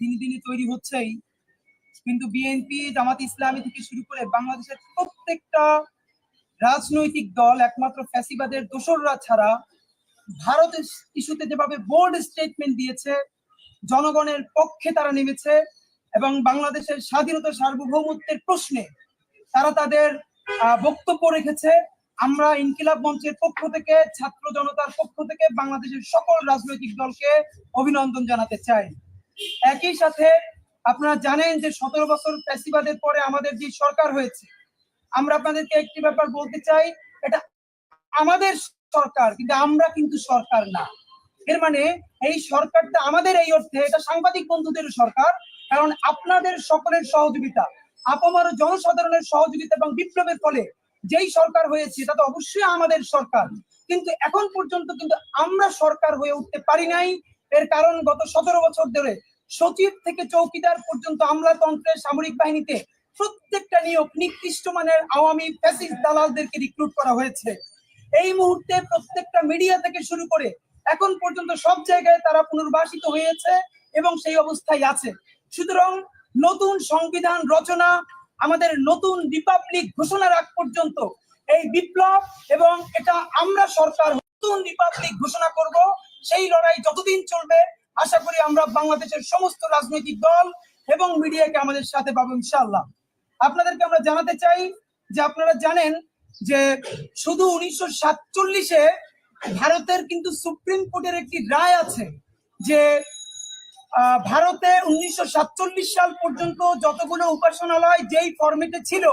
দিনে দিনে তৈরি হচ্ছেই। কিন্তু বিএনপি জামাত ইসলামী থেকে শুরু করে বাংলাদেশের প্রত্যেকটা রাজনৈতিক দল, একমাত্র ফ্যাসিবাদের দোসররা ছাড়া ভারতের ইস্যুতে যেভাবে বোল্ড স্টেটমেন্ট দিয়েছে, জনগণের পক্ষে তারা নেমেছে এবং বাংলাদেশের স্বাধীনতা সার্বভৌমত্বের প্রশ্নে তারা তাদের বক্তব্য রেখেছে। আমরা ইনকিলাব মঞ্চের পক্ষ থেকে, ছাত্র জনতার পক্ষ থেকে বাংলাদেশের সকল রাজনৈতিক দলকে অভিনন্দন জানাতে চাই। একই সাথে আপনারা জানেন যে সতেরো বছর ফ্যাসিবাদের পরে আমাদের যে সরকার হয়েছে, আমরা আপনাদেরকে একটি ব্যাপার বলতে চাই, এটা আমাদের সরকার, কিন্তু আমরা কিন্তু সরকার না। এর মানে এই সরকারটা আমাদের এই অর্থে, এটা সাংবাদিক বন্ধুদের সরকার, কারণ আপনাদের সকলের সহযোগিতা, আপামর জনসাধারণের সহযোগিতা এবং বিপ্লবের ফলে যেই সরকার হয়েছে, এটা তো অবশ্যই আমাদের সরকার। কিন্তু এখন পর্যন্ত কিন্তু আমরা সরকার হয়ে উঠতে পারি নাই এর কারণ গত সতেরো বছর ধরে সচিব থেকে চৌকিদার পর্যন্ত আমলাতন্ত্রের সামরিক বাহিনীতে প্রত্যেকটা নিয়োগ নিকৃষ্ট মানের আওয়ামী ফ্যাসিস্ট দালালদেরকে রিক্রুট করা হয়েছে। এই মুহূর্তে প্রত্যেকটা মিডিয়া থেকে শুরু করে এখন পর্যন্ত সব জায়গায় তারা পুনর্বাসিত হয়েছে এবং সেই অবস্থায় আছে। সুতরাং নতুন সংবিধান রচনা, আমাদের নতুন রিপাবলিক ঘোষণার আগ পর্যন্ত এই বিপ্লব এবং এটা আমরা সরকার নতুন রিপাবলিক ঘোষণা করব। সেই লড়াই যতদিন চলবে, আশা করি আমরা বাংলাদেশের সমস্ত রাজনৈতিক দল এবং মিডিয়াকে আমাদের সাথে পাবো ইনশাআল্লাহ। আপনাদেরকে আমরা জানাতে চাই যে আপনারা জানেন যে শুধু উনিশশো সাতচল্লিশে ভারতের কিন্তু সুপ্রিম কোর্টের একটি রায় আছে যে ভারতে উনিশশো সাতচল্লিশ সাল পর্যন্ত যতগুলো উপাসনালয় যেই ফর্মেটে ছিল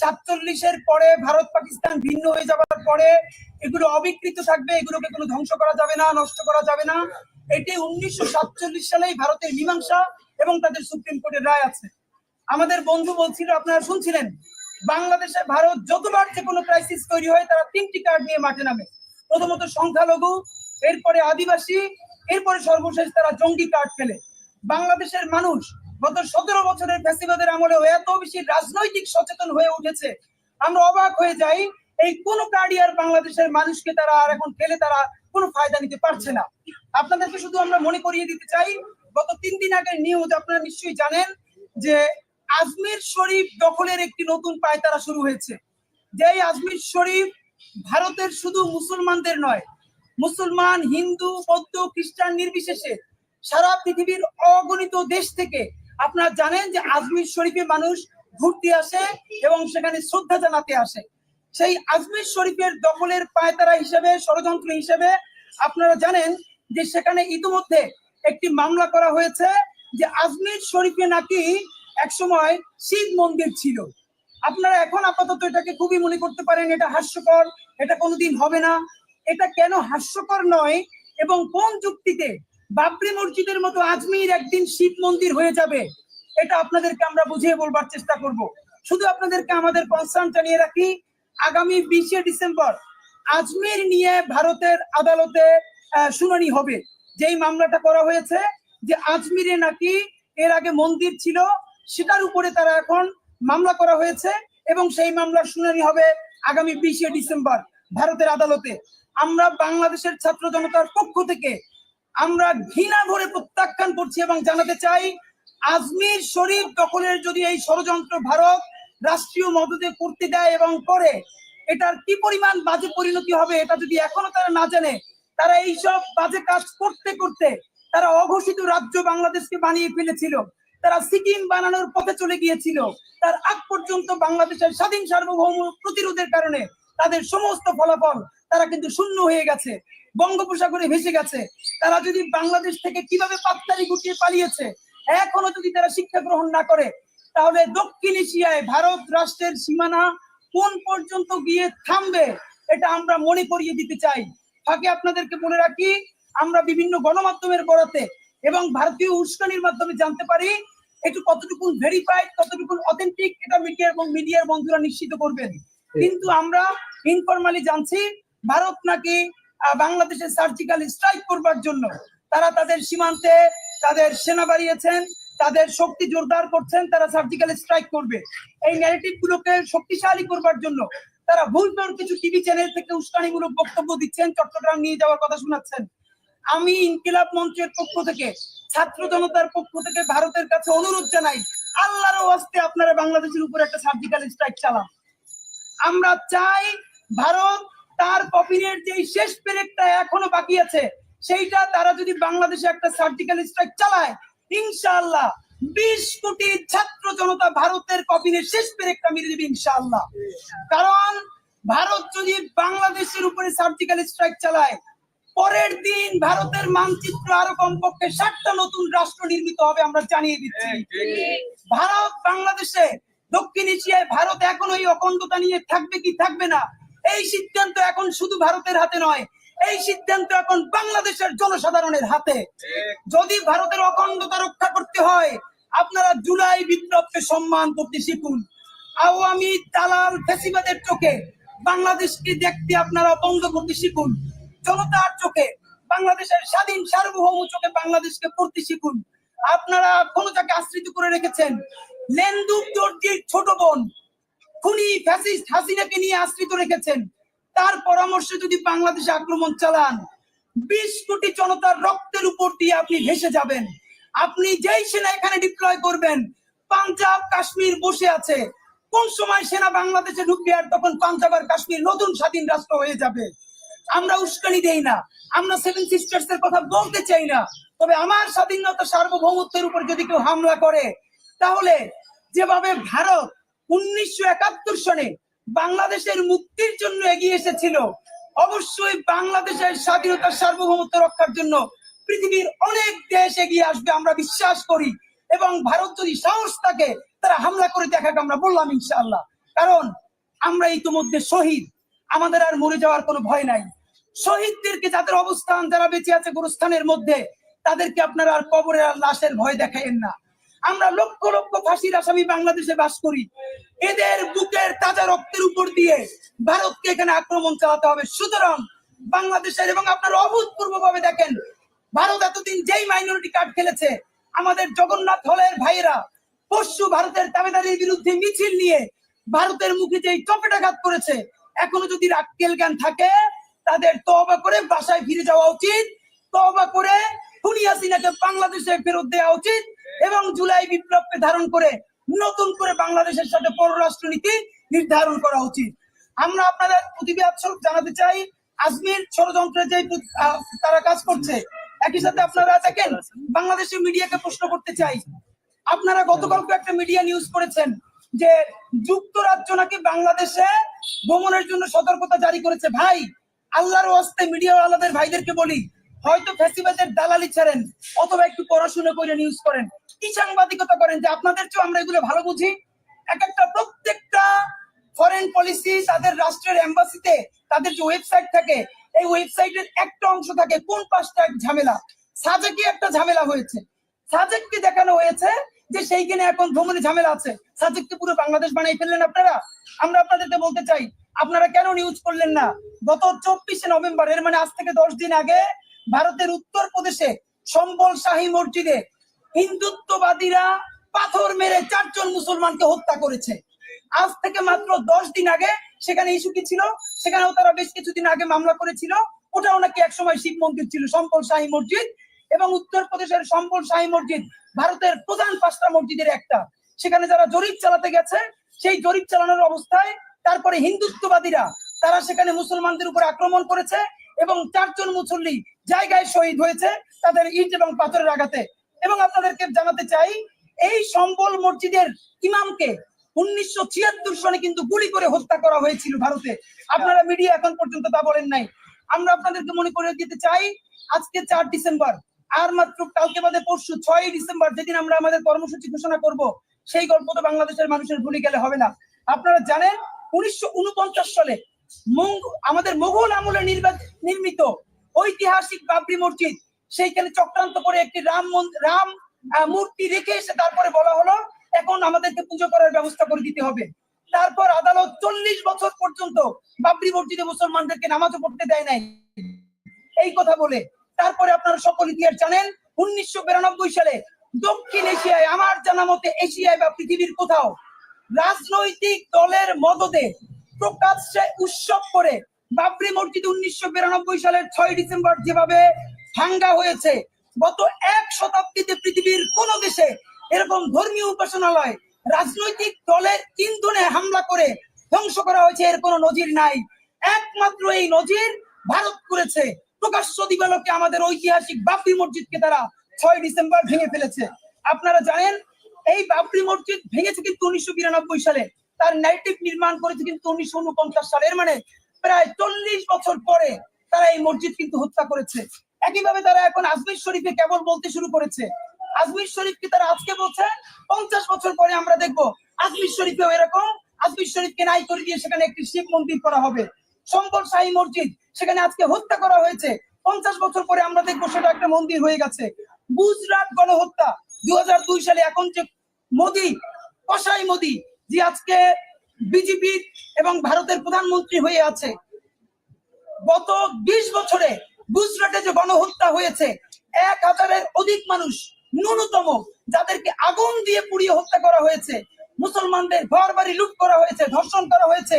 সাতচল্লিশের পরে ভারত পাকিস্তান ভিন্ন হয়ে যাওয়ার পরে এগুলো অবিকৃত থাকবে, এগুলোকে কোনো ধ্বংস করা যাবে না, নষ্ট করা যাবে না। এটি উনিশশো সাতচল্লিশ সালেই ভারতের মীমাংসা এবং তাদের সুপ্রিম কোর্টের রায় আছে। আমাদের বন্ধু বলছিল, আপনারা শুনছিলেন? বাংলাদেশে ভারত যতবার যে কোনো ক্রাইসিস তৈরি হয়, তারা তিনটি কার্ড নিয়ে মাঠে নামে। প্রথমত সংখ্যালঘু, এরপরে আদিবাসী, এরপরে সর্বশেষ তারা জঙ্গি কার্ড খেলে। বাংলাদেশের মানুষ গত সতেরো বছরের ফ্যাসিবাদের আমলে এত বেশি রাজনৈতিক সচেতন হয়ে উঠেছে। আমরা অবাক হয়ে যাই, এই কোন কার্ডই আর বাংলাদেশের মানুষকে তারা আর এখন খেলে তারা কোনো ফায়দা নিতে পারছে না। আপনাদেরকে শুধু আমরা মনে করিয়ে দিতে চাই, গত তিন দিন আগের নিউজ আপনারা নিশ্চয়ই জানেন যে আজমির শরীফ দখলের একটি নতুন পায়তারা শুরু হয়েছে। যেই আজমির শরীফ ভারতের শুধু মুসলমানদের নয়, মুসলমান, হিন্দু, বৌদ্ধ, খ্রিস্টান নির্বিশেষে সারা পৃথিবীর অগণিত দেশ থেকে আপনারা জানেন যে আজমির শরীফে মানুষ ঘুরতে আসে এবং সেখানে শ্রদ্ধা জানাতে আসে। সেই আজমির শরীফের দখলের পায়তারা হিসেবে, ষড়যন্ত্র হিসেবে আপনারা জানেন যে সেখানে ইতিমধ্যে একটি মামলা করা হয়েছে যে আজমির শরীফে নাকি একসময় শিব মন্দির ছিল। আপনারা এখন আপাতত এটাকে খুবই মনে করতে পারেন, এটা হাস্যকর, এটা কোনোদিন হবে না। এটা কেন হাস্যকর নয় এবং কোন যুক্তিতে বাবরি মসজিদের মতো আজমির একদিন শিব মন্দির হয়ে যাবে। এটা আপনাদেরকে আমরা বুঝিয়ে বলবার চেষ্টা করব। শুধু আপনাদেরকে আমাদের কনসার্ন জানিয়ে রাখি, আগামী বিশে ডিসেম্বর আজমির নিয়ে ভারতের আদালতে শুনানি হবে। যেই মামলাটা করা হয়েছে যে আজমিরে নাকি এর আগে মন্দির ছিল, সেটার উপরে তারা এখন মামলা করা হয়েছে এবং সেই মামলার শুনানি হবে আগামী বিশে ডিসেম্বর ভারতের আদালতে। আমরা বাংলাদেশের ছাত্র জনতার পক্ষ থেকে আমরা ঘৃণা ভরে প্রত্যাখ্যান করছি এবং জানাতে চাই, আজমির শরীফ দখলের যদি এই ষড়যন্ত্র ভারত রাষ্ট্রীয় মদতে করতে দেয় এবং করে, এটার কি পরিমাণ বাজে পরিণতি হবে এটা যদি এখনও তারা না জানে, তারা এইসব বাজে কাজ করতে করতে তারা অঘোষিত রাজ্য বাংলাদেশকে বানিয়ে ফেলেছিল। তারা সিকিম বানানোর পথে চলে গিয়েছিল। তার আগ পর্যন্ত বাংলাদেশের স্বাধীন সার্বভৌম প্রতিরোধের কারণে তাদের সমস্ত ফলাফল তারা কিন্তু শূন্য হয়ে গেছে। বঙ্গোপসাগরে ভেসে গেছে। তারা যদি বাংলাদেশ থেকে কীভাবে পাত্তারি গুটিয়ে পালিয়েছে এখনও যদি তারা শিক্ষা গ্রহণ না করে তাহলে দক্ষিণ এশিয়ায় ভারত রাষ্ট্রের সীমানা কোন পর্যন্ত গিয়ে থামবে এটা আমরা মনে করিয়ে দিতে চাই। ফাঁকে আপনাদেরকে বলে রাখি আমরা বিভিন্ন গণমাধ্যমের বরাতে এবং ভারতীয় উস্কানির মাধ্যমে জানতে পারি একটু কতটুকু ভেরিফাইড কতটুকু অথেন্টিক এটা মিডিয়া এবং মিডিয়ার বন্ধুরা নিশ্চিত করবেন। কিন্তু আমরা ইনফরমালি জানছি ভারত নাকি আহ, বাংলাদেশে সার্জিক্যাল স্ট্রাইক করবার জন্য তারা তাদের সীমান্তে তাদের সেনা বাড়িয়েছেন তাদের শক্তি জোরদার করছেন তারা সার্জিক্যাল স্ট্রাইক করবে। এই ন্যারেটিভ গুলোকে শক্তিশালী করবার জন্য তারা ভুল কিছু টিভি চ্যানেল থেকে উস্কানিমূলক বক্তব্য দিচ্ছেন চট্টগ্রাম নিয়ে যাওয়ার কথা শোনাচ্ছেন। আমি ইনকিলাব মঞ্চের পক্ষ থেকে ছাত্র জনতার পক্ষ থেকে ভারতের কাছে অনুরোধ জানাই আল্লাহর ওয়াস্তে আপনারা বাংলাদেশের উপর একটা সার্জিক্যাল স্ট্রাইক চালান। আমরা চাই ভারত তার কপিরের যে শেষ পেরেকটা এখনও বাকি আছে সেইটা তারা যদি বাংলাদেশে একটা সার্জিক্যাল স্ট্রাইক চালায় ইনশাআল্লাহ বিশ কোটি ছাত্র জনতা ভারতের কপিনের শেষ পেরেকটা মেরে দেবে ইনশাআল্লাহ। কারণ ভারত যদি বাংলাদেশের উপরে সার্জিক্যাল স্ট্রাইক চালায় পরের দিন ভারতের মানচিত্র আরও কমপক্ষে ষাটটা নতুন রাষ্ট্র নির্মিত হবে আমরা জানিয়ে দিচ্ছি। ভারত বাংলাদেশে দক্ষিণ এশিয়ায় ভারত এখন ওই অখণ্ডতা নিয়ে থাকবে কি থাকবে না এই সিদ্ধান্ত এখন শুধু ভারতের হাতে নয়, এই সিদ্ধান্ত এখন বাংলাদেশের জনসাধারণের হাতে। যদি ভারতের অখণ্ডতা রক্ষা করতে হয়, আপনারা জুলাই বিপ্লবকে সম্মান করতে শিখুন। আওয়ামী দালাল ফেসিবাদের চোখে বাংলাদেশকে দেখতে আপনারা বন্ধ করতে শিখুন। জনতার চোখে, বাংলাদেশের স্বাধীন সার্বভৌম চোখে বাংলাদেশকে পড়তে শিখুন। আপনারা কোন যাকে আশ্রিত করে রেখেছেন? লেন্দুক দর্জির ছোট বোন খুনি ফ্যাসিস্ট হাসিনাকে নিয়ে আশ্রিত রেখেছেন। তার পরামর্শে যদি বাংলাদেশে আক্রমণ চালান, বিশ কোটি জনতার রক্তের উপর দিয়ে আপনি ভেসে যাবেন। আপনি যেই সেনা এখানে ডিপ্লয় করবেন, পাঞ্জাব, কাশ্মীর বসে আছে। কোন সময় সেনা বাংলাদেশে ঢুকবে আর তখন পাঞ্জাব আর কাশ্মীর নতুন স্বাধীন রাষ্ট্র হয়ে যাবে? আমরা উস্কানি দেই না। আমরা সেভেন সিস্টার্স এর কথা বলতে চাই না। তবে আমার স্বাধীনতা সার্বভৌমত্বের উপর যদি কেউ হামলা করে, তাহলে যেভাবে ভারত উনিশশো একাত্তর সনে বাংলাদেশের মুক্তির জন্য এগিয়ে এসেছিল। অবশ্যই বাংলাদেশের স্বাধীনতা সার্বভৌমত্ব রক্ষার জন্য পৃথিবীর অনেক দেশ এগিয়ে আসবে, আমরা বিশ্বাস করি। এবং ভারত যদি সাহস থাকে, তারা হামলা করে দেখাকে আমরা বললাম ইনশাআল্লাহ। কারণ আমরা ইতিমধ্যে শহীদ, আমাদের আর মরে যাওয়ার কোনো ভয় নাই। শহীদদেরকে যাদের অবস্থান, যারা বেঁচে আছে গুরুস্থানের মধ্যে, তাদেরকে আপনারা আর কবরের আর লাশের ভয় দেখাইন না। আমরা লক্ষ লক্ষ ফাঁসির আসামি বাংলাদেশে বাস করি। এদের বুকের তাজা রক্তের উপর দিয়ে ভারতকে এখানে আক্রমণ চালাতে হবে। সুতরাং বাংলাদেশের এবং আপনারা অভূতপূর্ব ভাবে দেখেন, ভারত এতদিন যেই মাইনরিটি কার্ড খেলেছে, আমাদের জগন্নাথ হলের ভাইয়েরা পরশু ভারতের দাবেদারির বিরুদ্ধে মিছিল নিয়ে ভারতের মুখে যেই চপেটাঘাত করেছে, এখনও যদি রাক্কেল জ্ঞান থাকে, তাদের তবা করে বাসায় ফিরে যাওয়া উচিত। তবা করে খুনি হাসিনাকে বাংলাদেশে ফেরত দেওয়া উচিত। এবং জুলাই বিপ্লবকে ধারণ করে নতুন করে বাংলাদেশের সাথে পররাষ্ট্র নীতি নির্ধারণ করা উচিত। আমরা আপনাদের প্রতিবাদ স্বরূপ জানাতে চাই। আজমির ষড়যন্ত্রে যে তারা কাজ করছে, একই সাথে আপনারা দেখেন বাংলাদেশের মিডিয়াকে প্রশ্ন করতে চাই। আপনারা গতকালকে একটা মিডিয়া নিউজ করেছেন যে যুক্তরাজ্য নাকি বাংলাদেশে ভ্রমণের জন্য সতর্কতা জারি করেছে। ভাই, আল্লাহর ওয়াস্তে মিডিয়া আলাদের ভাইদেরকে বলি হয়তো ফেসিবাদের দালালি ছাড়েন, অথবা একটু পড়াশোনা করে নিউজ করেন। কি সাংবাদিকতা করেন যে আপনাদের চেয়ে আমরা এগুলো ভালো বুঝি? এক একটা প্রত্যেকটা ফরেন পলিসি তাদের রাষ্ট্রের এম্বাসিতে তাদের যে ওয়েবসাইট থাকে, এই ওয়েবসাইটের একটা অংশ থাকে, কোন পাঁচটা এক ঝামেলা? সাজেকে একটা ঝামেলা হয়েছে। সাজেককে দেখানো হয়েছে যে সেইখানে এখন ভ্রমণে ঝামেলা আছে। সাজেককে পুরো বাংলাদেশ বানিয়ে ফেললেন আপনারা? আমরা আপনাদেরকে বলতে চাই, আপনারা কেন নিউজ করলেন না? গত চব্বিশে নভেম্বর এর মানে আজ থেকে দশ দিন আগে ভারতের উত্তর প্রদেশে সম্বল শাহী মসজিদে হিন্দুত্ববাদীরা পাথর মেরে চারজন মুসলমানকে হত্যা করেছে। আজ থেকে মাত্র দশ দিন আগে সেখানে ইস্যু কি ছিল? সেখানেও তারা বেশ কিছুদিন আগে মামলা করেছিল। ওটাও নাকি একসময় শিব মন্দির ছিল, সম্বল শাহী মসজিদ। এবং উত্তরপ্রদেশের সম্বল শাহী মসজিদ ভারতের প্রধান পাঁচটা মসজিদের একটা। সেখানে যারা জরিপ চালাতে গেছে, সেই জরিপ চালানোর অবস্থায় তারপরে হিন্দুত্ববাদীরা তারা সেখানে মুসলমানদের উপর আক্রমণ করেছে। এবং চারজন মুসল্লি জায়গায় শহীদ হয়েছে তাদের ইট এবং পাথরের আঘাতে। এবং আপনাদেরকে জানাতে চাই, এই সম্বল মসজিদের ইমামকে উনিশশো ছিয়াত্তর সনে কিন্তু গুলি করে হত্যা করা হয়েছিল ভারতে। আপনারা মিডিয়া এখন পর্যন্ত তা বলেন নাই। আমরা আপনাদেরকে মনে করে দিতে চাই, আজকে চার ডিসেম্বর, আর মাত্র কালকে বাদে পরশু ছয় ডিসেম্বর যেদিন আমরা আমাদের কর্মসূচি ঘোষণা করব, সেই গল্প তো বাংলাদেশের মানুষের ভুলে গেলে হবে না। আপনারা জানেন, উনিশশো উনপঞ্চাশ সালে আমাদের মোগল আমলে নির্মিত ঐতিহাসিক বাবরি মসজিদ। সেইখানে চক্রান্ত করে একটি রাম রাম মূর্তি রেখে এসে তারপরে বলা হলো, এখন আমাদেরকে পুজো করার ব্যবস্থা করে দিতে হবে। তারপর আদালত চল্লিশ বছর পর্যন্ত বাবরি মসজিদে মুসলমানদেরকে নামাজও পড়তে দেয় নাই। এই কথা বলে, তারপরে আপনারা সকল ইতিহাস জানেন, উনিশশো বিরানব্বই সালে দক্ষিণ এশিয়ায়, আমার জানা মতে এশিয়ায় বা পৃথিবীর কোথাও রাজনৈতিক দলের মদদে প্রকাশ্যে উৎসব করে। বাবরি মসজিদ উনিশশো বিরানব্বই সালের ছয় ডিসেম্বর যেভাবে ভাঙ্গা হয়েছে, গত এক শতাব্দীতে পৃথিবীর কোন দেশে এরকম ধর্মীয় উপাসনালয়, রাজনৈতিক দলের ইন্ধনে হামলা করে ধ্বংস করা হয়েছে, এর কোনো নজির নাই। একমাত্র এই নজির ভারত করেছে। প্রকাশ্য দিবালোকে আমাদের ঐতিহাসিক বাবরি মসজিদকে তারা ছয় ডিসেম্বর ভেঙে ফেলেছে। আপনারা জানেন, এই বাবরি মসজিদ ভেঙেছে কিন্তু উনিশশো বিরানব্বই সালে। তার নেটিভ নির্মাণ করেছে কিন্তু উনিশশো উনপঞ্চাশ সালের মানে প্রায় চল্লিশ বছর পরে তারা এই মসজিদ কিন্তু হত্যা করেছে। একইভাবে তারা এখন আজমির শরীফে কেবল বলতে শুরু করেছে। আজমির শরীফকে তারা আজকে বলছে? পঞ্চাশ বছর পরে আমরা দেখব আজমির শরীফেও এরকম। আজমির শরীফকে নাই করে দিয়ে সেখানে একটি শিব মন্দির করা হবে। সম্বল শাহী মসজিদ সেখানে আজকে হত্যা করা হয়েছে। পঞ্চাশ বছর পরে আমরা দেখব সেটা একটা মন্দির হয়ে গেছে। গুজরাট গণহত্যা দু হাজার দুই সালে এখন যে মোদী, কসাই মোদি যে আজকে বিজেপি এবং ভারতের প্রধানমন্ত্রী হয়ে আছে, গত বিশ বছরে গুজরাটে যে গণহত্যা হয়েছে, এক হাজারের অধিক মানুষ ন্যূনতম যাদেরকে আগুন দিয়ে পুড়িয়ে হত্যা করা হয়েছে, মুসলমানদের ঘর বাড়ি লুট করা হয়েছে, ধর্ষণ করা হয়েছে।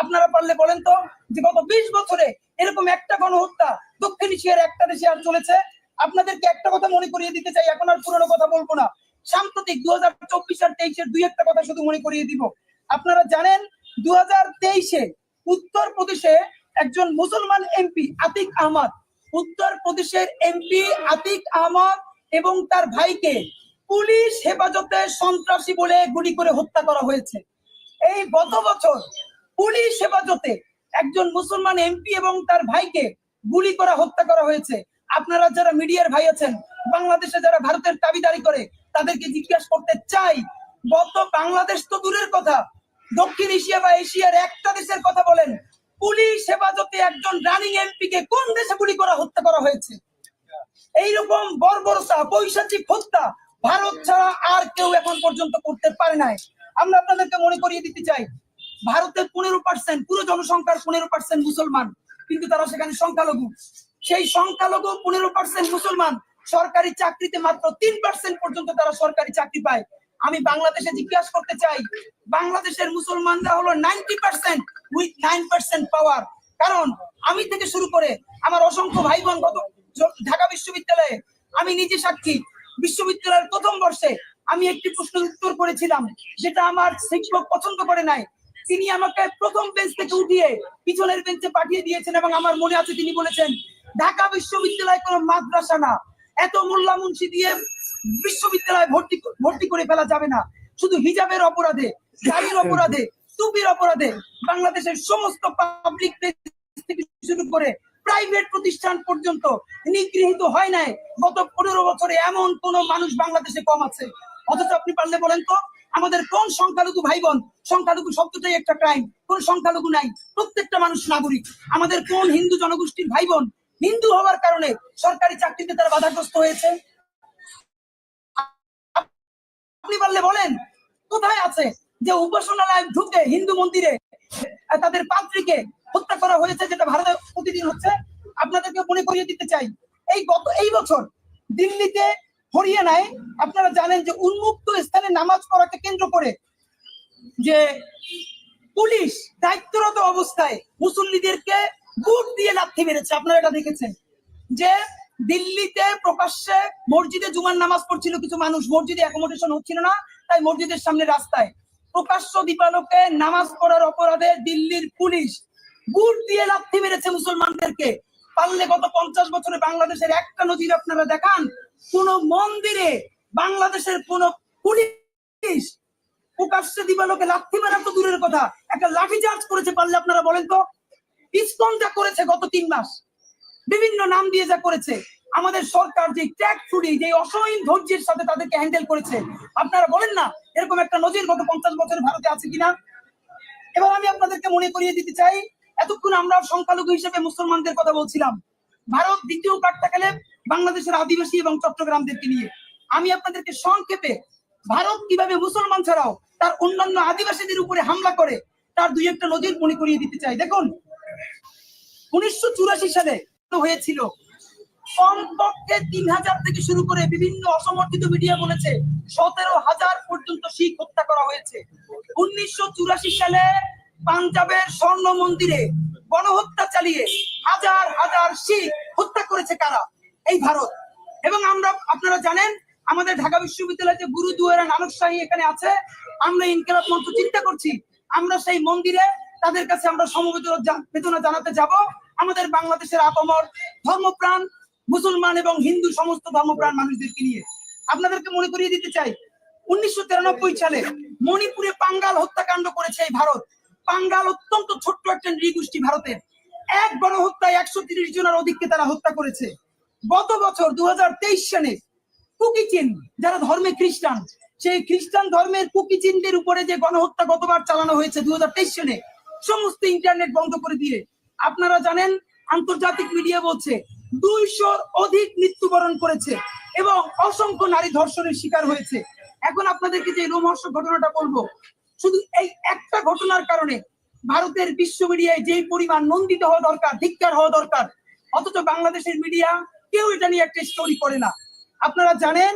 আপনারা পারলে বলেন তো যে গত বিশ বছরে এরকম একটা গণহত্যা দক্ষিণ এশিয়ার একটা দেশে আর চলেছে? আপনাদেরকে একটা কথা মনে করিয়ে দিতে চাই, এখন আর পুরনো কথা বলব না। সাম্প্রতিক দু হাজার চব্বিশ আর তেইশের দুই একটা কথা শুধু মনে করিয়ে দিব। আপনারা জানেন দু হাজার তেইশে উত্তর প্রদেশে একজন মুসলমান এমপি আতিক আহমদ উত্তর প্রদেশের এমপি আতিক আহমদ এবং তার ভাইকে পুলিশ হেফাজতে সন্ত্রাসী বলে গুলি করে হত্যা করা হয়েছে। এই গত বছর পুলিশ হেফাজতে একজন মুসলমান এমপি এবং তার ভাইকে গুলি করা, হত্যা করা হয়েছে। আপনারা যারা মিডিয়ার ভাই আছেন, বাংলাদেশে যারা ভারতের দাবিদারি করে তাদেরকে জিজ্ঞাসা করতে চাই গত বাংলাদেশ তো দূরের কথা, দক্ষিণ এশিয়া বা এশিয়ার একটা দেশের কথা বলেন, পুলিশ হেফাজতে একজন রানিং এমপি কে কোন দেশে গুলি করা, হত্যা করা হয়েছে? এইরকম বর্বরতা পৈশাচিক হত্যা ভারত ছাড়া আর কেউ এখন পর্যন্ত করতে পারে নাই। আমরা আপনাদেরকে মনে করিয়ে দিতে চাই ভারতের পনেরো পার্সেন্ট পুরো জনসংখ্যার পনেরো পার্সেন্ট মুসলমান, কিন্তু তারা সেখানে সংখ্যালঘু। সেই সংখ্যালঘু পনেরো পার্সেন্ট মুসলমান সরকারি চাকরিতে মাত্র তিন পার্সেন্ট পর্যন্ত তারা সরকারি চাকরি পায়। আমি বাংলাদেশে জিজ্ঞাসা করতে চাই, বাংলাদেশের মুসলমানরা হলো ninety percent with nine percent power কারণ আমি থেকে শুরু করে আমার অসংখ্য ভাই বোন গত ঢাকা বিশ্ববিদ্যালয়ে, আমি নিজে সাক্ষী। বিশ্ববিদ্যালয়ের প্রথম বর্ষে আমি একটি প্রশ্নের উত্তর করেছিলাম, যেটা আমার শিক্ষক পছন্দ করে নাই। তিনি আমাকে প্রথম বেঞ্চ থেকে উঠিয়ে পিছনের বেঞ্চে পাঠিয়ে দিয়েছেন এবং আমার মনে আছে তিনি বলেছেন, ঢাকা বিশ্ববিদ্যালয় কোনো মাদ্রাসা না। এত মোল্লা মুন্সি দিয়ে বিশ্ববিদ্যালয়ে ভর্তি ভর্তি করে ফেলা যাবে না। শুধু হিজাবের অপরাধে গাড়ির অপরাধে টুপির অপরাধে বাংলাদেশের সমস্ত পাবলিক শুরু করে প্রাইভেট প্রতিষ্ঠান পর্যন্ত নিগৃহীত হয় নাই। গত পনেরো বছরে এমন কোন মানুষ বাংলাদেশে কম আছে। অথচ আপনি পারলে বলেন তো, আমাদের কোন সংখ্যালঘু ভাই বোন সংখ্যালঘু শব্দটাই একটা ক্রাইম কোন সংখ্যালঘু নাই, প্রত্যেকটা মানুষ নাগরিক। আমাদের কোন হিন্দু জনগোষ্ঠীর ভাই বোন হিন্দু হওয়ার কারণে সরকারি চাকরিতে তারা বাধাগ্রস্ত হয়েছে। আপনি পারলে বলেন, কোথায় আছে যে উপাসনালয় ঢুকে হিন্দু মন্দিরে তাদের পাত্রীকে হত্যা করা হয়েছে যেটা ভারতে প্রতিদিন হচ্ছে? আপনাদেরকে মনে করিয়ে দিতে চাই, এই গত, এই বছর দিল্লিতে হরিয়ানায় আপনারা জানেন যে উন্মুক্ত স্থানে নামাজ পড়াকে কেন্দ্র করে যে পুলিশ দায়িত্বরত অবস্থায় মুসল্লিদেরকে বুট দিয়ে লাথি মেরেছে, আপনারা এটা দেখেছেন? যে দিল্লিতে প্রকাশ্যে মসজিদে জুমার নামাজ পড়ছিল কিছু মানুষ, মসজিদে অ্যাকোমোডেশন হচ্ছিল না, তাই মসজিদের সামনে রাস্তায়। প্রকাশ্য দীপালোকে নামাজ পড়ার অপরাধে দিল্লির পুলিশ বুট দিয়ে লাথি মেরেছে মুসলমানদেরকে। পারলে গত পঞ্চাশ বছরে বাংলাদেশের একটা নজির আপনারা দেখান, কোন মন্দিরে বাংলাদেশের কোন পুলিশ প্রকাশ্যে দিবালোকে লাথি মারা তো দূরের কথা, একটা লাঠি চার্জ করেছে পারলে আপনারা বলেন তো? ইসকন করেছে গত তিন মাস। বিভিন্ন নাম দিয়ে যা করেছে। আমাদের সরকার যে ট্যাগ ছুড়ি যে অসহীন ধৈর্যের সাথে তাদেরকে হ্যান্ডেল করেছে, আপনারা বলেন না, এরকম একটা নজির গত পঞ্চাশ বছরে ভারতে আছে কিনা? এবার আমি আপনাদেরকে মনে করিয়ে দিতে চাই, এতক্ষণ আমরা সংখ্যালঘু হিসেবে মুসলমানদের কথা বলছিলাম। ভারত দ্বিতীয় কাটতে গেলে বাংলাদেশের আদিবাসী এবং চট্টগ্রামদেরকে নিয়ে। আমি আপনাদেরকে সংক্ষেপে, ভারত কীভাবে মুসলমান ছাড়াও তার অন্যান্য আদিবাসীদের উপরে হামলা করে, তার দুই একটা নজির মনে করিয়ে দিতে চাই। দেখুন উনিশশো চুরাশি সালে হয়েছিল। কমপক্ষে তিন হাজার থেকে শুরু করে বিভিন্ন অসমর্থিত মিডিয়া বলেছে সতেরো হাজার পর্যন্ত শিখ হত্যা করা হয়েছে। উনিশশো চুরাশি সালে পাঞ্জাবের স্বর্ণ মন্দিরে গণহত্যা চালিয়ে হাজার হাজার শিখ হত্যা করেছে কারা? এই ভারত। এবং আমরা, আপনারা জানেন, আমাদের ঢাকা বিশ্ববিদ্যালয়ে যে গুরু গুরুদুয়ারা নানক শাহী এখানে আছে, আমরা ইনকেলাব মঞ্চ চিন্তা করছি। আমরা সেই মন্দিরে তাদের কাছে আমরা সমবেদনা জানাতে যাব। আমাদের বাংলাদেশের আপমর ধর্মপ্রাণ, মুসলমান এবং হিন্দু সমস্ত ধর্মপ্রাণ মানুষদেরকে নিয়ে। আপনাদেরকে মনে করিয়ে দিতে চাই, উনিশশো সালে মণিপুরে পাঙ্গাল হত্যাকাণ্ড করেছে এই ভারত। পাঙ্গাল অত্যন্ত ছোট্ট একটা নৃগোষ্ঠী ভারতের। এক গণহত্যায় একশো তিরিশ জনের অধিককে তারা হত্যা করেছে। গত বছর দু হাজার তেইশ সালে কুকিচিন যারা ধর্মে খ্রিস্টান, সেই খ্রিস্টান ধর্মের কুকিচিনদের উপরে যে গণহত্যা গতবার চালানো হয়েছে দু হাজার তেইশ সালে, সমস্ত ইন্টারনেট বন্ধ করে দিয়ে আপনারা জানেন, আন্তর্জাতিক মিডিয়া বলছে দুইশোর অধিক মৃত্যুবরণ করেছে এবং অসংখ্য নারী ধর্ষণের শিকার হয়েছে। এখন আপনাদেরকে যে রোমহর্ষক ঘটনাটা বলব, শুধু এই একটা ঘটনার কারণে ভারতের বিশ্ব মিডিয়ায় যে পরিমাণ নন্দিত হওয়া দরকার, ধিক্কার হওয়া দরকার, অথচ বাংলাদেশের মিডিয়া কেউ এটা নিয়ে একটা স্টোরি করে না। আপনারা জানেন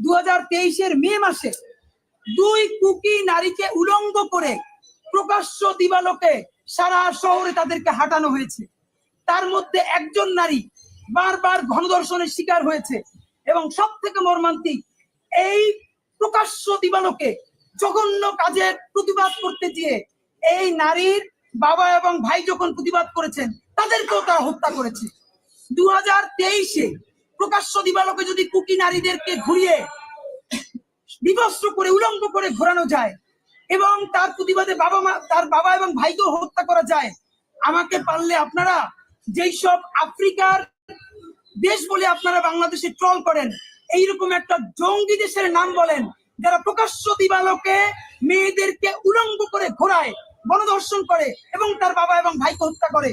দু হাজার তেইশের মে মাসে দুই কুকি নারীকে উলঙ্গ করে প্রকাশ্য দিবালোকে সারা শহরে তাদেরকে হাঁটানো হয়েছে। তার মধ্যে একজন নারী বারবার গণধর্ষণের শিকার হয়েছে এবং সব থেকে মর্মান্তিক, এই প্রকাশ্য দিবালোকে জঘন্য কাজের প্রতিবাদ করতে গিয়ে এই নারীর বাবা এবং ভাই যখন প্রতিবাদ করেছেন, তাদেরকেও তারা হত্যা করেছে। দু হাজার তেইশে প্রকাশ্য দিবালোকে যদি কুকি নারীদেরকে ঘুরিয়ে বিবস্ত্র করে উলঙ্গ করে ঘোরানো যায় এবং তার প্রতিবাদে বাবা মা তার বাবা এবং ভাইকেও হত্যা করা যায়। আমাকে পারলে আপনারা যেই সব আফ্রিকার দেশ বলে আপনারা বাংলাদেশে ট্রল করেন, এইরকম একটা জঙ্গি দেশের নাম বলেন, যারা প্রকাশ্য দিবালোকে মেয়েদেরকে উলঙ্গ করে ঘোরায় গণধর্ষণ করে এবং তার বাবা এবং ভাইকে হত্যা করে।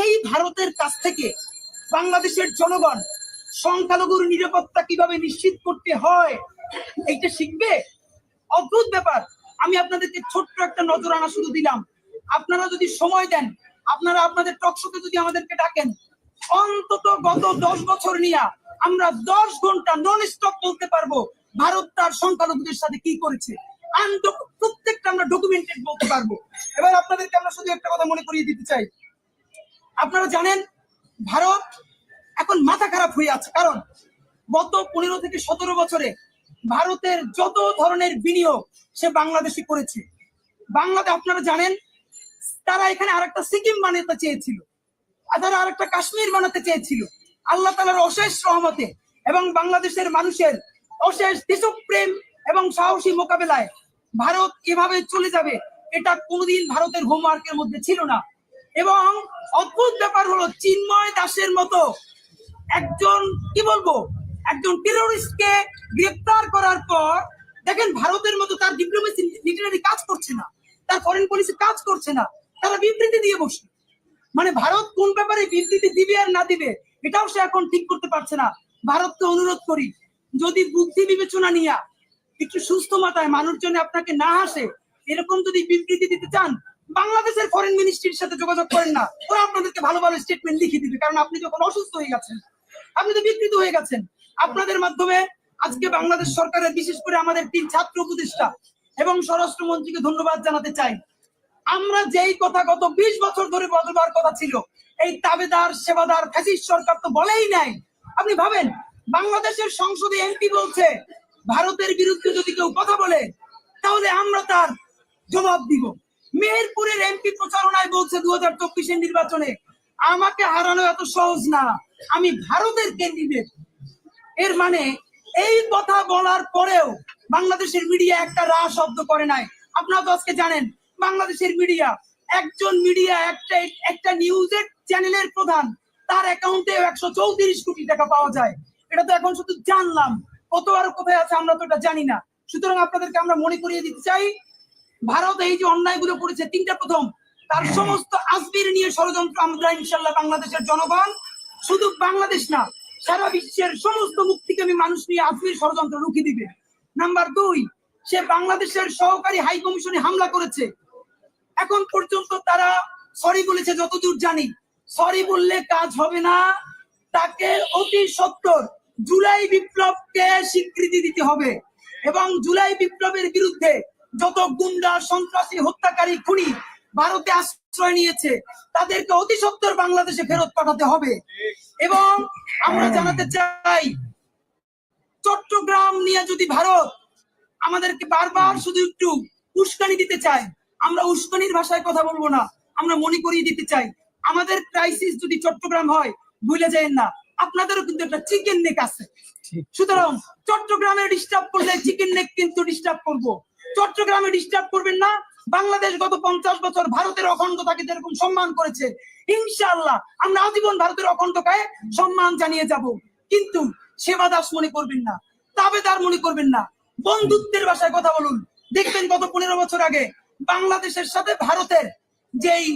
এই ভারতের কাছ থেকে বাংলাদেশের জনগণ সংখ্যালঘুর নিরাপত্তা কীভাবে নিশ্চিত করতে হয়, এইটা শিখবে? অদ্ভুত ব্যাপার। আমি আপনাদেরকে ছোট্ট একটা নজর আনা শুধু দিলাম। আপনারা যদি সময় দেন, আপনারা আপনাদের টকশোতে যদি আমাদেরকে ডাকেন, অন্তত গত দশ বছর নিয়ে আমরা দশ ঘণ্টা নন স্টপ বলতে পারব, ভারত তার সংখ্যালঘুদের সাথে কি করেছে। প্রত্যেকটা আমরা ডকুমেন্টেড বলতে পারব। এবার আপনাদেরকে আমরা শুধু একটা কথা মনে করিয়ে দিতে চাই। আপনারা জানেন, ভারত এখন মাথা খারাপ হয়ে আছে। কারণ গত পনেরো থেকে সতেরো বছরে ভারতের যত ধরনের বিনিয়োগ সে বাংলাদেশে করেছে। বাংলাদেশ আপনারা জানেন, তারা এখানে আরেকটা সিকিম বানাতে চেয়েছিল তারা আরেকটা কাশ্মীর বানাতে চেয়েছিল। আল্লাহ তালার অশেষ রহমতে এবং বাংলাদেশের মানুষের অশেষ দেশপ্রেম এবং সাহসী মোকাবেলায় ভারত এভাবে চলে যাবে, এটা কোনোদিন ভারতের হোমওয়ার্কের মধ্যে ছিল না। এবং অদ্ভুত ব্যাপার হলো, চিন্ময় দাসের মতো একজন, কি বলব একজন টেরোরিস্টকে গ্রেপ্তার করার পর, দেখেন ভারতের মতো তার ডিপ্লোমেসি লিটারারি কাজ করছে না, তার ফরেন পলিসি কাজ করছে না, তারা বিবৃতি দিয়ে বসে মানে ভারত কোন ব্যাপারে বিবৃতি দিবে আর না দিবে, এটাও সে এখন ঠিক করতে পারছে না। ভারতকে অনুরোধ করি, যদি বুদ্ধি বিবেচনা নিয়ে, একটু সুস্থ মাথায় মানুষজন আপনাকে না হাসে, এরকম যদি বিবৃতি দিতে চান, বাংলাদেশের ফরেন মিনিস্ট্রির সাথে যোগাযোগ করেন না, ওরা আপনাদেরকে ভালো ভালো স্টেটমেন্ট লিখে দিবে, কারণ আপনি যখন অসুস্থ হয়ে গেছেন, আপনি তো বিকৃত হয়ে গেছেন। আপনাদের মাধ্যমে আজকে বাংলাদেশ সরকারের বিশেষ করে আমাদের তিন ছাত্র উপদেষ্টা এবং স্বরাষ্ট্রমন্ত্রীকে ধন্যবাদ জানাতে চাই। আমরা যেই কথা গত বিশ বছর ধরে বদলবার কথা ছিল, এই তাবেদার, সেবাদার, ফ্যাসিস্ট সরকার তো বলেই নাই। আপনি ভাবেন, বাংলাদেশের সংসদে এমপি বলছে, ভারতের বিরুদ্ধে যদি কেউ কথা বলে, তাহলে আমরা তার জবাব দিব। মেহেরপুরের এমপি প্রচারণায় বলছে দু হাজার চব্বিশের নির্বাচনে, আমাকে হারানো এত সহজ না, আমি ভারতের ক্যান্ডিডেট এর মানে এই কথা বলার পরেও বাংলাদেশের মিডিয়া একটা রা শব্দ করে নাই। আপনারা তো আজকে জানেন, বাংলাদেশের মিডিয়া, একজন মিডিয়া, একটা একটা নিউজের চ্যানেলের প্রধান, তার অ্যাকাউন্টে একশো চৌত্রিশ কোটি টাকা পাওয়া যায়। এটা তো এখন শুধু জানলাম কত আর কোথায় আছে আমরা তো এটা জানি না। সুতরাং আপনাদেরকে আমরা মনে করিয়ে দিতে চাই, ভারত এই যে অন্যায়গুলো করেছে, তিনটা প্রথম, তার সমস্ত আজমির নিয়ে ষড়যন্ত্র আমরা ইনশাল্লাহ বাংলাদেশের জনগণ, শুধু বাংলাদেশ না সারা বিশ্বের সমস্ত মুক্তিকামী মানুষ নিয়ে আজমির ষড়যন্ত্র রুখে দিবে। নাম্বার দুই, সে বাংলাদেশের সহকারী হাই কমিশনে হামলা করেছে। এখন পর্যন্ত তারা সরি বলেছে, যতদূর জানি। সরি বললে কাজ হবে না। তাকে অতি সত্তর জুলাই বিপ্লবকে স্বীকৃতি দিতে হবে। এবং জুলাই বিপ্লবের বিরুদ্ধে যত গুন্ডা, সন্ত্রাসী, হত্যাকারী, খুনি ভারতে আস আশ্রয় নিয়েছে, তাদেরকে অতি সত্বর বাংলাদেশে ফেরত পাঠাতে হবে। এবং আমরা জানাতে চাই, চট্টগ্রাম নিয়ে যদি ভারত আমাদেরকে বারবার শুধু একটু উস্কানি দিতে চায়, আমরা উস্কানির ভাষায় কথা বলব না, আমরা মনে করিয়ে দিতে চাই। আমাদের ক্রাইসিস যদি চট্টগ্রাম হয়, ভুলে যায় না। আপনাদেরও কিন্তু একটা চিকেন নেক আছে। সুতরাং চট্টগ্রামে ডিস্টার্ব করলে চিকেন নেক কিন্তু ডিস্টার্ব করব। চট্টগ্রামে ডিস্টার্ব করবেন না বাংলাদেশ গত পঞ্চাশ বছর ভারতের অখণ্ডতাকে যেরকম সম্মান করেছে, ইনশাআল্লাহ আমরা আজীবন ভারতের অখণ্ডতায় সম্মান জানিয়ে যাব। কিন্তু সেবা দাস মনে করবেন না, তাবেদার মনে করবেন না। বন্ধুত্বের ভাষায় কথা বলুন। দেখবেন গত পনেরো বছর আগে বাংলাদেশের সাথে ভারতের যেই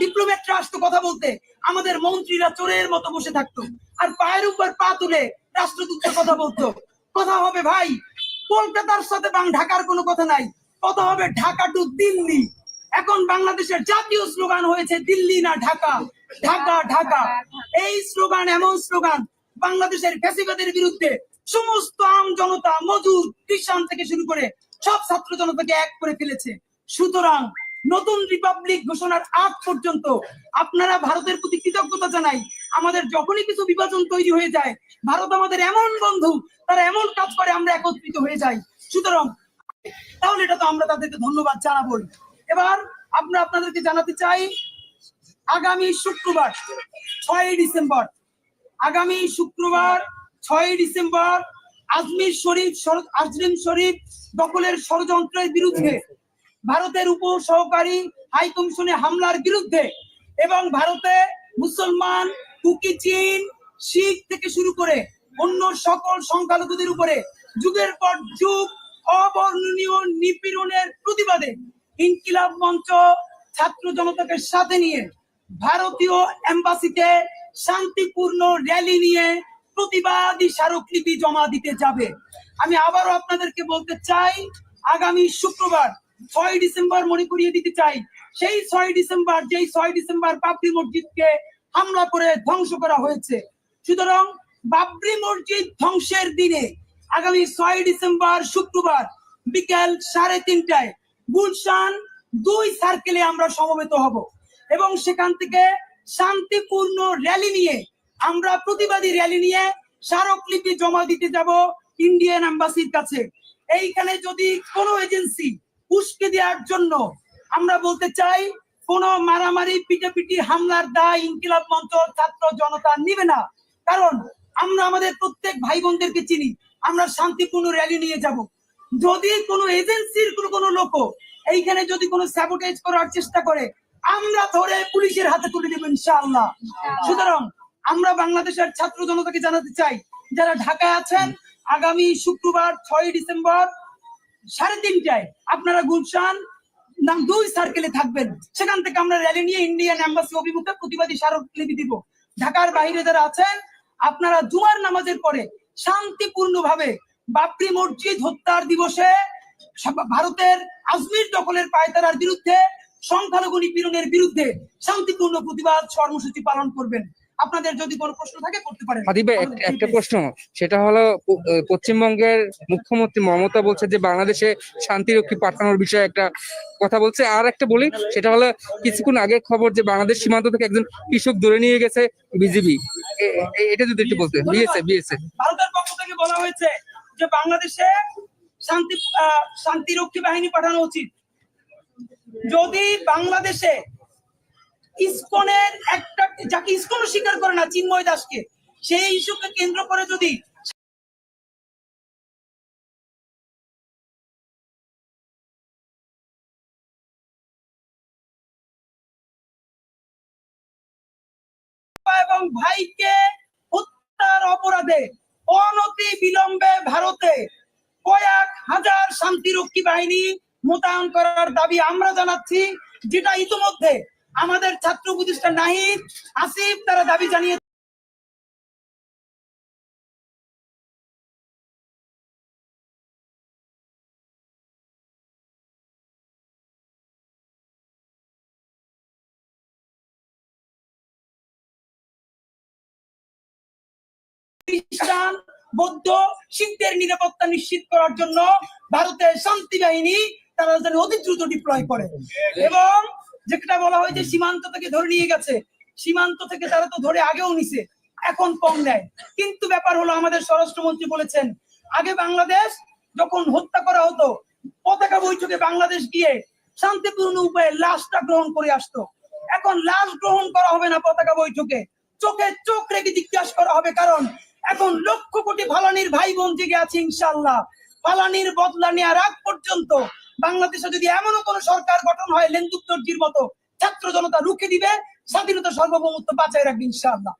ডিপ্লোমেটরা আসতো কথা বলতে, আমাদের মন্ত্রীরা চোরের মতো বসে থাকতো আর পায়ের উপর পা তুলে রাষ্ট্রদূতের কথা বলতো। কথা হবে, ভাই, কলকাতার সাথে বাং, ঢাকার কোনো কথা নাই। কথা হবে? ঢাকা টু দিল্লি। এখন বাংলাদেশের জাতীয় স্লোগান হয়েছে দিল্লি না ঢাকা। ঢাকা ঢাকা। এই স্লোগান এমন স্লোগান, বাংলাদেশের ফ্যাসিবাদের বিরুদ্ধে সমস্ত আম জনতা, মজুর খ্রিস্টান থেকে শুরু করে সব ছাত্র জনতাকে এক করে ফেলেছে। সুতরাং নতুন রিপাবলিক ঘোষণার আগ পর্যন্ত আপনারা ভারতের প্রতি কৃতজ্ঞতা জানাই। আমাদের যখনই কিছু বিভাজন তৈরি হয়ে যায়, ভারত আমাদের এমন বন্ধু, তারা এমন কাজ করে, আমরা একত্রিত হয়ে যাই। সুতরাং তাহলে এটা তো আমরা তাদেরকে ধন্যবাদ জানাবই এবার আমরা আপনাদেরকে জানাতে চাই, আগামী শুক্রবার, ছয়ই ডিসেম্বর, আগামী শুক্রবার, ছয়ই ডিসেম্বর, আজমির শরীফ আজরিম শরীফ দখলের ষড়যন্ত্রের বিরুদ্ধে, ভারতের উপ সহকারী হাই কমিশনে হামলার বিরুদ্ধে এবং ভারতে মুসলমান, কুকি চীন, শিখ থেকে শুরু করে অন্য সকল সংখ্যালঘুদের উপরে যুগের পর যুগ অবর্ণনীয় নিপীড়নের প্রতিবাদে ইনকিলাব মঞ্চ ছাত্র জনতাকে সাথে নিয়ে ভারতীয় এম্বাসিতে শান্তিপূর্ণ র্যালি নিয়ে প্রতিবাদী স্মারকলিপি জমা দিতে যাবে। আমি আবারও আপনাদেরকে বলতে চাই, আগামী শুক্রবার, ছয় ডিসেম্বর মনে করিয়ে দিতে চাই। সেই ছয় ডিসেম্বর, যেই ছয় ডিসেম্বর বাবরি মসজিদকে হামলা করে ধ্বংস করা হয়েছে। সুতরাং বাবরি মসজিদ ধ্বংসের দিনে আগামী ছয় ডিসেম্বর শুক্রবার বিকেল সাড়ে তিনটায় গুলশান দুই সার্কেলে আমরা সমবেত হব এবং সেখান থেকে শান্তিপূর্ণ র্যালি নিয়ে আমরা প্রতিবাদী র্যালি নিয়ে স্মারকলিপি জমা দিতে যাব ইন্ডিয়ান এম্বাসির কাছে। এইখানে যদি কোনো এজেন্সি উস্কে দেওয়ার জন্য আমরা বলতে চাই, কোন মারামারি, পিটাপিটি, হামলার দায় ইনকিলাব মঞ্চ ছাত্র জনতা নিবে না। কারণ আমরা আমাদের প্রত্যেক ভাই বোনদেরকে চিনি। আমরা শান্তিপূর্ণ র্যালি নিয়ে যাব। যদি কোনো এজেন্সির কোনো কোনো লোক এইখানে যদি কোনো স্যাবোটেজ করার চেষ্টা করে আমরা ধরে পুলিশের হাতে তুলে দেবো ইনশাআল্লাহ। সুতরাং আমরা বাংলাদেশের ছাত্র জনতাকে জানাতে চাই যারা ঢাকায় আছেন আগামী শুক্রবার ছয় ডিসেম্বর সাড়ে তিনটায় আপনারা গুলশান নাম দুই সার্কেলে থাকবেন। সেখান থেকে আমরা র্যালি নিয়ে ইন্ডিয়ান এম্বাসি অভিমুখে প্রতিবাদী স্মারকলিপি দিব। ঢাকার বাইরে যারা আছেন আপনারা জুমার নামাজের পরে শান্তিপূর্ণ ভাবে বাবরি মসজিদ হত্যার দিবসে ভারতের আজমির দখলের পায়তারার বিরুদ্ধে সংখ্যালঘু নিপীড়নের বিরুদ্ধে শান্তিপূর্ণ প্রতিবাদ কর্মসূচি পালন করবেন। আপনাদের যদি কোনো প্রশ্ন থাকে করতে পারেন। হাদিব একটা প্রশ্ন। সেটা হলো পশ্চিমবঙ্গের মুখ্যমন্ত্রী মমতা বলছে যে বাংলাদেশে শান্তিরক্ষী পাঠানোর বিষয়ে একটা কথা বলছে। আর একটা বলি সেটা হলো কিছুক্ষণ আগের খবর যে বাংলাদেশ সীমান্ত থেকে একজন কৃষক ধরে নিয়ে গেছে বিজিবি। এটা যদি একটু বলতে বিএসএ বিএসএ ভারতের পক্ষ থেকে বলা হয়েছে যে বাংলাদেশে শান্তি আহ, শান্তিরক্ষী বাহিনী পাঠানো উচিত। যদি বাংলাদেশে ইসকনের একটা, যাকে ইসকন স্বীকার করে না, চিন্ময় দাসকে, সেই ইস্যুকে কেন্দ্র করে যদি এবং ভাইকে হত্যার অপরাধে অনতি বিলম্বে ভারতে কয়েক হাজার শান্তিরক্ষী বাহিনী মোতায়েন করার দাবি আমরা জানাচ্ছি, যেটা ইতিমধ্যে আমাদের ছাত্র উপদেষ্টা নাহিদ, আসিফ, তারা দাবি জানিয়ে খ্রিস্টান, বৌদ্ধ, শিখদের নিরাপত্তা নিশ্চিত করার জন্য ভারতের শান্তি বাহিনী তারা যেন অতি দ্রুত ডিপ্লয় করে। এবং যেটা বলা হয় যে সীমান্ত থেকে ধরে নিয়ে গেছে। সীমান্ত থেকে তারা তো ধরে আগেও নিছে এখন কম নেয়। কিন্তু ব্যাপার হলো আমাদের স্বরাষ্ট্রমন্ত্রী বলেছেন আগে বাংলাদেশ যখন হত্যা করা হতো পতাকা বৈঠকে বাংলাদেশ গিয়ে শান্তিপূর্ণ উপায়ে লাশটা গ্রহণ করে আসতো। এখন লাশ গ্রহণ করা হবে না পতাকা বৈঠকে। চোখে চোখ রেখে জিজ্ঞাসা করা হবে কারণ এখন লক্ষ কোটি ফালানির ভাই বোন জেগে আছে ইনশাল্লাহ ফালানির বদলা নেওয়ার আগ পর্যন্ত বাংলাদেশে যদি এমনও কোন সরকার গঠন হয় লেন্দুত্তরজির মতো ছাত্র জনতা রুখে দিবে, স্বাধীনতা সার্বভৌমত্ব বাঁচায় রাখবে ইনশাআল্লাহ।